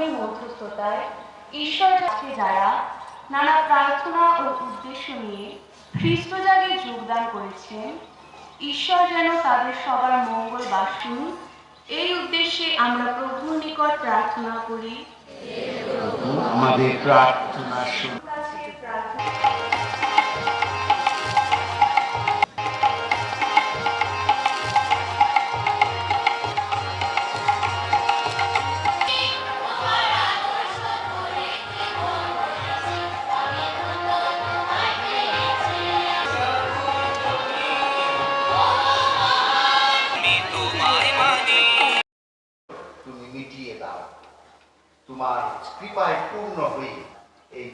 আন্তনের মধ্যস্থতায় ঈশ্বর কাছে যারা নানা প্রার্থনা ও উদ্দেশ্য নিয়ে খ্রিস্টজাগে যোগদান করেছেন। ঈশ্বর যেন তাদের সবার মঙ্গল বাসুন। এই উদ্দেশ্যে আমরা প্রভুর নিকট প্রার্থনা করি। আমাদের প্রার্থনা শুন তোমার কৃপায় পূর্ণ হই এই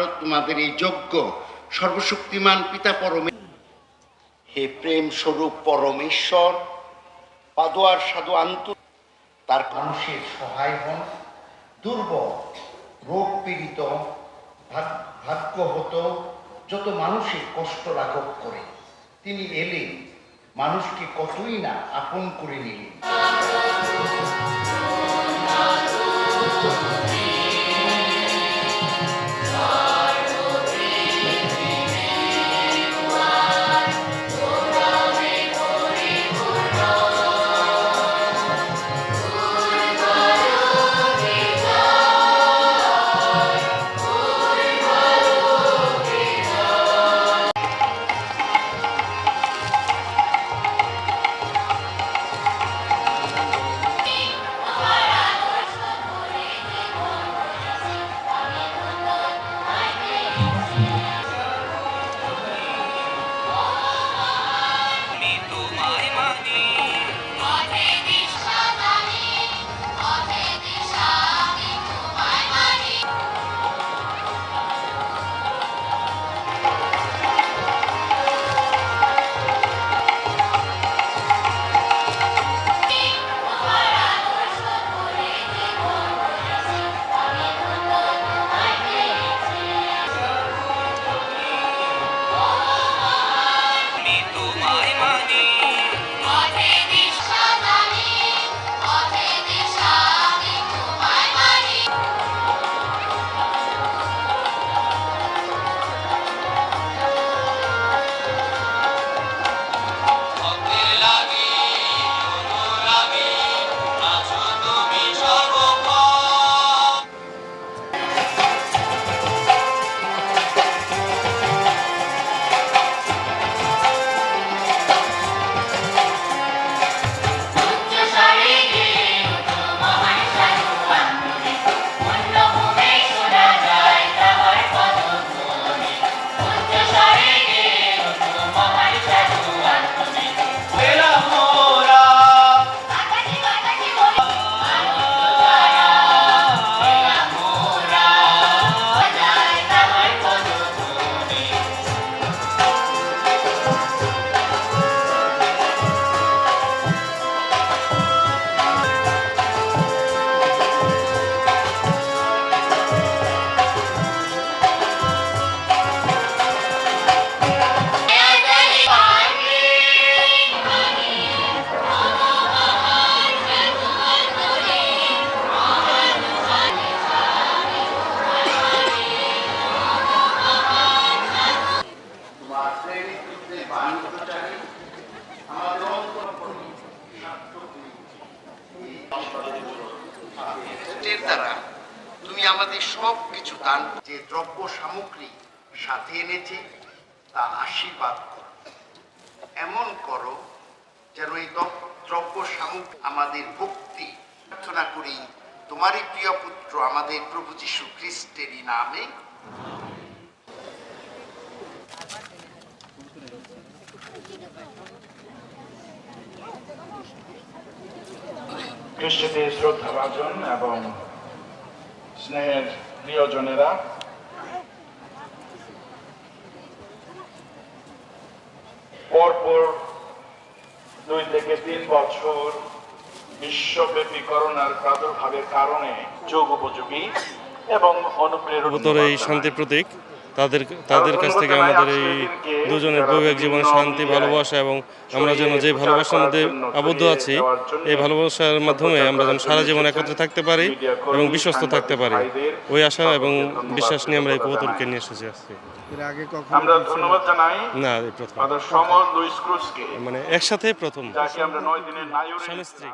আমারও তোমাদের এই যোগ্য, সর্বশক্তিমান পিতা পরমে হে প্রেম স্বরূপ পরমেশ্বর, পাদোয়ার সাধু আন্ত তার মানুষের সহায় হন দুর্বল, রোগ পীড়িত ভাগ্য ভাগ্যহত যত মানুষের কষ্ট লাঘব করে, তিনি এলেন মানুষকে কতই না আপন করে নিলেন। এর দ্বারা তুমি আমাদের সব কিছু দান যে দ্রব্য সামগ্রী সাথে এনেছে, তা আশীর্বাদ এমন করো যেন এই দ্রব্য সামগ্রী আমাদের ভক্তি প্রার্থনা করি। তোমারই প্রিয় পুত্র, আমাদের প্রভু যীশু খ্রিস্টেরই নামে। খ্রিস্টতে শ্রদ্ধাভাজন এবং স্নেহের প্রিয়জনেরা পরপর দুই থেকে তিন বছর বিশ্বব্যাপী করোনার প্রাদুর্ভাবের কারণে যোগ উপযোগী এবং অনুপ্রেরণা এই শান্তির প্রতীক। তাদের তাদের কাছ থেকে আমাদের এই দুজনের বৈবাহিক জীবনে শান্তি ভালোবাসা এবং আমরা যেন যে ভালোবাসার মধ্যে আবদ্ধ আছি এই ভালোবাসার মাধ্যমে আমরা যেন সারা জীবন একত্রে থাকতে পারি এবং বিশ্বস্ত থাকতে পারি। ওই আশা এবং বিশ্বাস নিয়ে আমরা এই কবুতরকে নিয়ে এসেছি আজকে। আগে আমরা ধন্যবাদ জানাই। না এই প্রথম। মানে একসাথে প্রথম। স্বামী স্ত্রী।